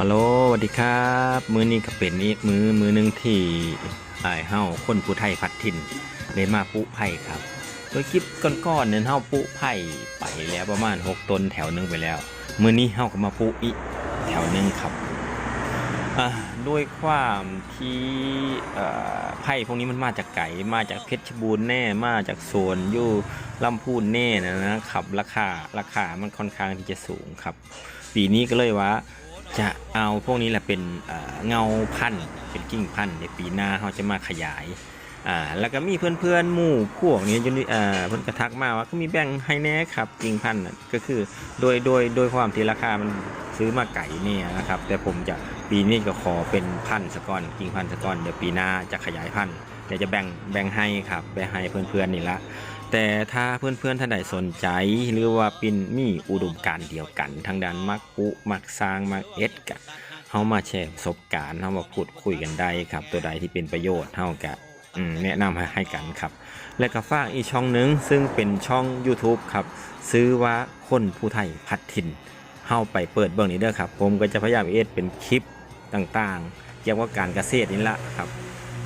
ฮัลโหลสวัสดีครับ มือนี้ก็เป็นอีกมือมือหนึ่งที่ไอ้เฮาคนผู้ไทยพัดถิ่นได้มาปุไผ่ครับโดยคลิปก่อนๆเนี่ยเฮาปุไผ่ไปแล้วประมาณ 6ต้นแถวหนึงไปแล้ว มือนี้เฮาก็มาปุอีกแถวหนึ่งครับอ่าด้วยความที่ไผ่พวกนี้มันมาจากไก่มาจากเพชรบูรณ์แน่มาจากโซนอยู่ลำพูนแน่นะนะครับราคาราคามันค่อนข้างที่จะสูงครับ ปีนี้ก็เลยว่า จะเอาพวกนี้แหละเป็นเงาพันธุ์เป็นกิ่งพันธุ์ในปีหน้าเขาจะมาขยายอ่าแล้วก็มีเพื่อนๆหมู่พวกนี้จนอ่อเพิ่อนกระทักมาว่าก็มีแบ่งให้แน่ครับกิ่งพันธุ์ก็คือโดยโดยโดยความที่ราคามันซื้อมาไก่เนี่ยนะครับ แต่ผมจะปีนี้ก็ขอเป็นพันสก้อนกิ่งพันสก้อนเดี๋ยวปีหน้าจะขยายพันธุ์เดี๋ยวจะแบ่งแบ่งให้ครับแบ่งให้เพื่อนๆนี่ละ แต่ถ้าเพื่อนๆท่านใดสนใจหรือว่าเป็นมีอุดมการเดียวกัน ทางด้านมักปุมักสร้างมักเอ็ดกะเฮามาแชร์ประสบการณ์เฮามาพูดคุยกันได้ครับ ตัวใดที่เป็นประโยชน์เฮากะอืมแนะนำให้ให้กันครับ และก็ฝากอีกช่องหนึ่งซึ่งเป็นช่อง YouTube ครับ ซื้อว่าคนผู้ไทยพัดถิ่นเฮาไปเปิดเบิ่งนี้เด้อครับ ผมก็จะพยายามเอ็ดเป็นคลิปต่างๆ เกี่ยวกับการเกษตรนี่ละครับ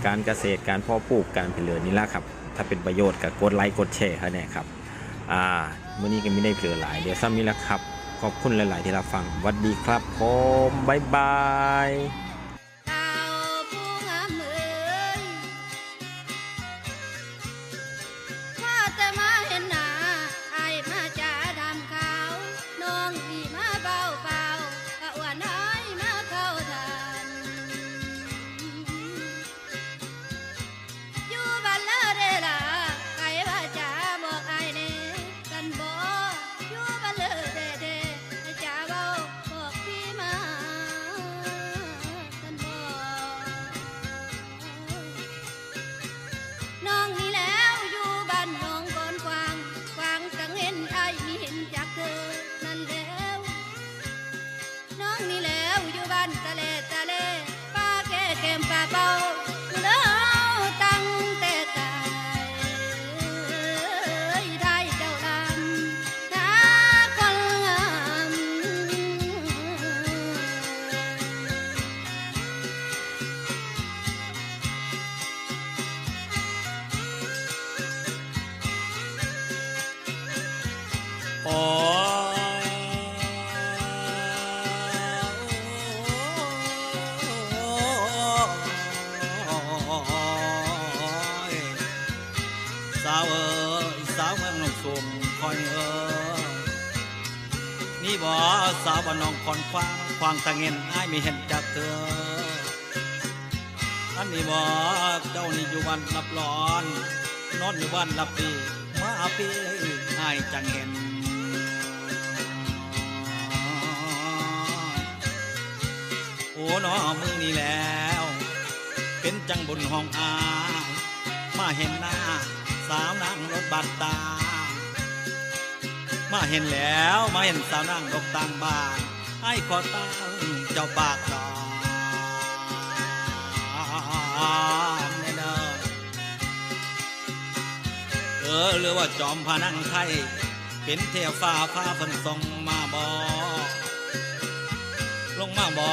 การเกษตรการเพาะปลูกการผลิตนี่ละครับ ถ้าเป็นประโยชน์ก็กดไลค์กดแชร์ให้แน่ครับอ่ามื่อนี้ก็ไม่ได้เผลอหลาย เดี๋ยวซ้ำนี้และครับ ขอบคุณหลาย ๆ ที่รับฟังวัดดีครับผมบ๊ายบายเต่าผู้งามเอ่ยว่าแต่มาเห็นหน้าไอ้มาจ่าดำขาวน้องพี่มา สมคอยเอ๋ยนี่บ่สาวบ้านน้องคอนควางควางตะเงินอ้ายไม่เห็นจากเธออันนี้บ่เจ้านี่อยู่บ้านรับร้อน นอนอยู่บ้านรับปีมาปีอ้ายจังเห็นโอ้หนอมือนี่แล้ว เป็นจังบุญห้องอายมาเห็นหน้าสาวนางรถบัตรตา มาเห็นแล้วมาเห็นสาวนางดกต่างบ้านไอ้ขอตั้งเจ้าปากดอนแน่เด้อเออหรือว่าจอมพานังไทย เป็นเทวฟ้าฟ้าฝนส่งมาบอลงมาบอ